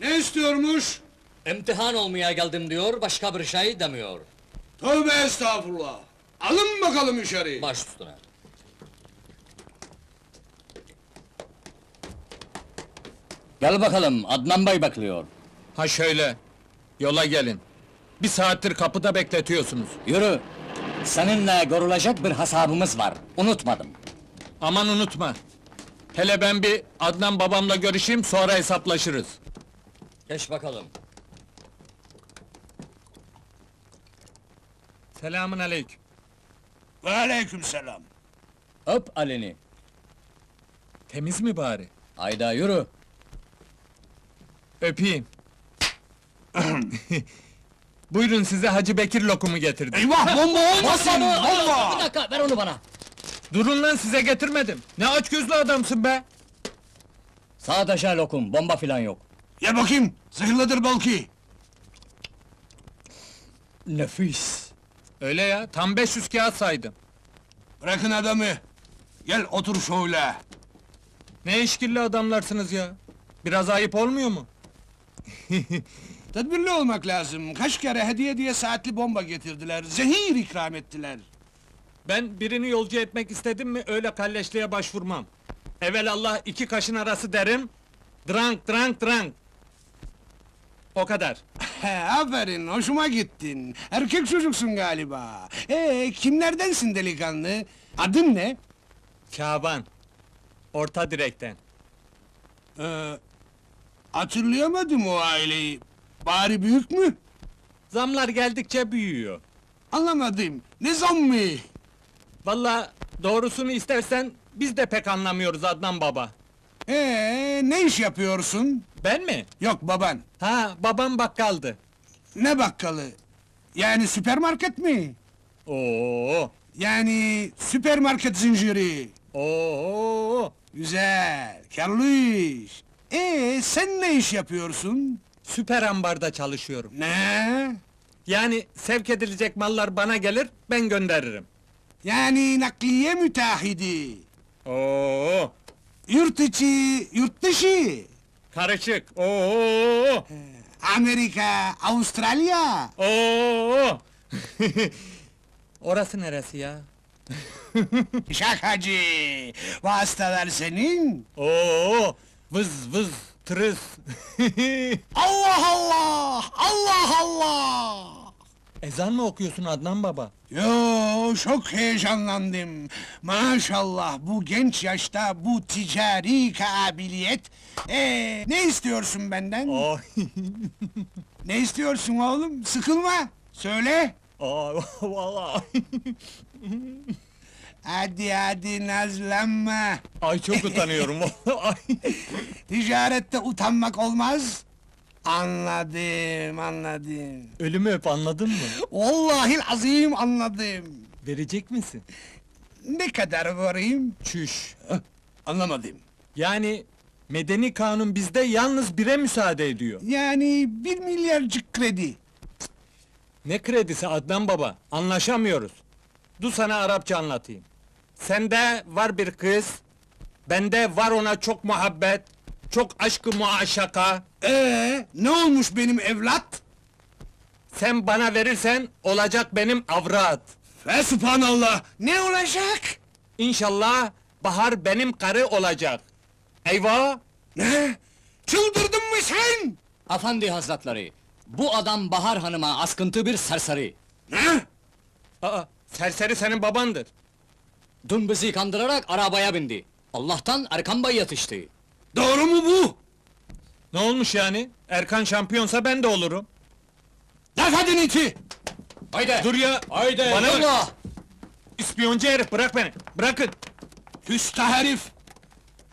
Ne istiyormuş? İmtihan olmaya geldim diyor, başka bir şey demiyor. Tövbe estağfurullah. Alın bakalım içeri. Baş üstüne. Gel bakalım, Adnan Bey bekliyor. Ha şöyle, yola gelin. Bir saattir kapıda bekletiyorsunuz. Yürü! Seninle görülecek bir hesabımız var, unutmadım. Aman unutma. Hele ben bir Adnan babamla görüşeyim, sonra hesaplaşırız. Geç bakalım. Selamın aleyküm. Ve aleykümselam. Öp Ali'ni. Temiz mi bari? Hayda yürü! Öpeyim. Buyurun size Hacı Bekir lokumu getirdim. Eyvah bomba olmasın Bomba. Bir dakika, ver onu bana! Durun lan size getirmedim. Ne aç gözlü adamsın be. Sadece lokum, bomba filan yok. Ye bakayım. Zehirlidir belki. Nefis! Öyle ya, tam 500 kağıt saydım. Bırakın adamı. Gel otur şöyle. Ne işkilli adamlarsınız ya. Biraz ayıp olmuyor mu? Tedbirli olmak lazım. Kaç kere hediye diye saatli bomba getirdiler. Zehir ikram ettiler. Ben birini yolcu etmek istedim mi öyle kalleşliğe başvurmam. Evel Allah iki kaşın arası derim. Drank drank drank. O kadar. He, aferin, hoşuma gittin. Erkek çocuksun galiba. Ee, kimlerdensin delikanlı? Adın ne? Şaban. Orta direkten. Ee, hatırlayamadım o aileyi. Bari büyük mü? Zamlar geldikçe büyüyor. Anlamadım. Ne zammı? Vallahi doğrusunu istersen biz de pek anlamıyoruz Adnan baba. Ee, ne iş yapıyorsun? Ben mi? Yok baban. Ha babam bakkaldı. Ne bakkalı? Yani süpermarket mi? Oo. Yani süpermarket zinciri. Oo. Güzel, karlı iş. Ee, sen ne iş yapıyorsun? Süper ambarda çalışıyorum. Ne? Yani sevk edilecek mallar bana gelir, ben gönderirim. Yani nakliye müteahhidi. Oo. Yurt içi, yurt dışı. Karışık. Oo. Amerika, Avustralya. Oo. Orası neresi ya? Şakacı. Vasıtalar senin. Oo. Vız vız tırıs. Allah Allah! Allah Allah! Ezan mı okuyorsun Adnan baba? Yo, çok heyecanlandım. Maşallah bu genç yaşta bu ticari kabiliyet. Ee, ne istiyorsun benden? Ay. Ne istiyorsun oğlum? Sıkılma. Söyle. Ay vallahi. Hadi hadi nazlanma. Ay çok utanıyorum. Ay. Ticarette utanmak olmaz. Anladım, anladım. Ölümü öp anladın mı? Vallahi azim anladım. Verecek misin? Ne kadar varayım? Çüş. Anlamadım. Yani medeni kanun bizde yalnız bire müsaade ediyor. Yani bir milyarcık kredi. Ne kredisi Adnan baba? Anlaşamıyoruz. Du sana Arapça anlatayım. Sende var bir kız, bende var ona çok muhabbet, çok aşkı muaşaka. Ee, ne olmuş benim evlat? Sen bana verirsen olacak benim avrat. Ve subhanallah, ne olacak? İnşallah bahar benim karı olacak. Eyvah! Ne? Çıldırdın mı sen? Efendi hazretleri, bu adam Bahar Hanım'a askıntı bir serseri. Ne? Aa, serseri senin babandır. Dün bizi kandırarak arabaya bindi. Allah'tan Erkan Bey yetişti. Doğru mu bu? Ne olmuş yani? Erkan şampiyonsa ben de olurum. Laf edin iti! Haydi! Dur ya! Haydi! Bana bak! İspiyoncu herif bırak beni! Bırakın! Küsta herif!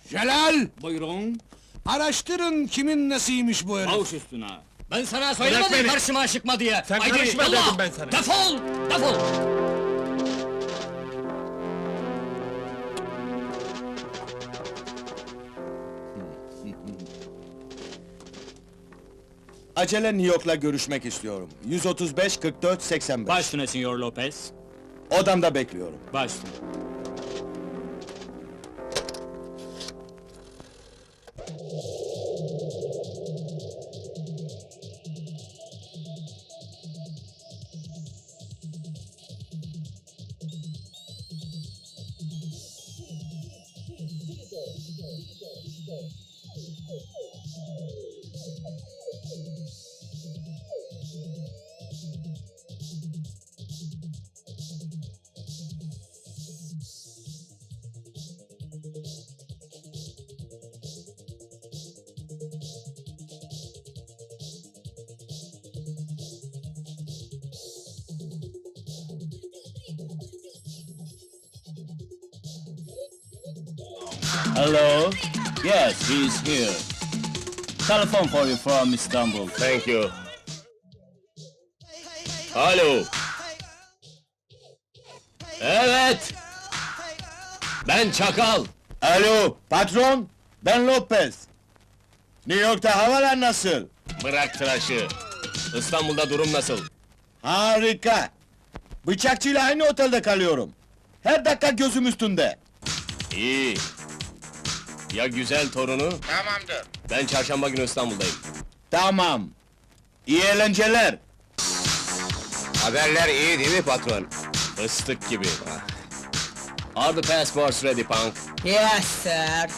Celal! Buyurun, Araştırın kimin nesiymiş bu herif. baş üstüne. Ben sana söylemedim karşıma çıkma diye. Sen Haydi, karışma yallah! dedim ben sana. Defol! Defol! Acele New York'la görüşmek istiyorum. 135 44 85. Baş üstüne Senyor Lopez. Odamda bekliyorum. Baş üstüne. Hello? Yes, he's here. Telephone for you from Istanbul. Thank you. Alo. Evet. Ben Çakal. Alo, patron, ben Lopez. New York'ta havalar nasıl? Bırak tıraşı. İstanbul'da durum nasıl? Harika. Bıçakçıyla aynı otelde kalıyorum. Her dakika gözüm üstünde. İyi. Ya güzel torunu? Tamamdır. Ben çarşamba günü İstanbul'dayım. Tamam. İyi eğlenceler. Haberler iyi değil mi patron? Istık gibi. Are the passports ready, punk? Yes, sir.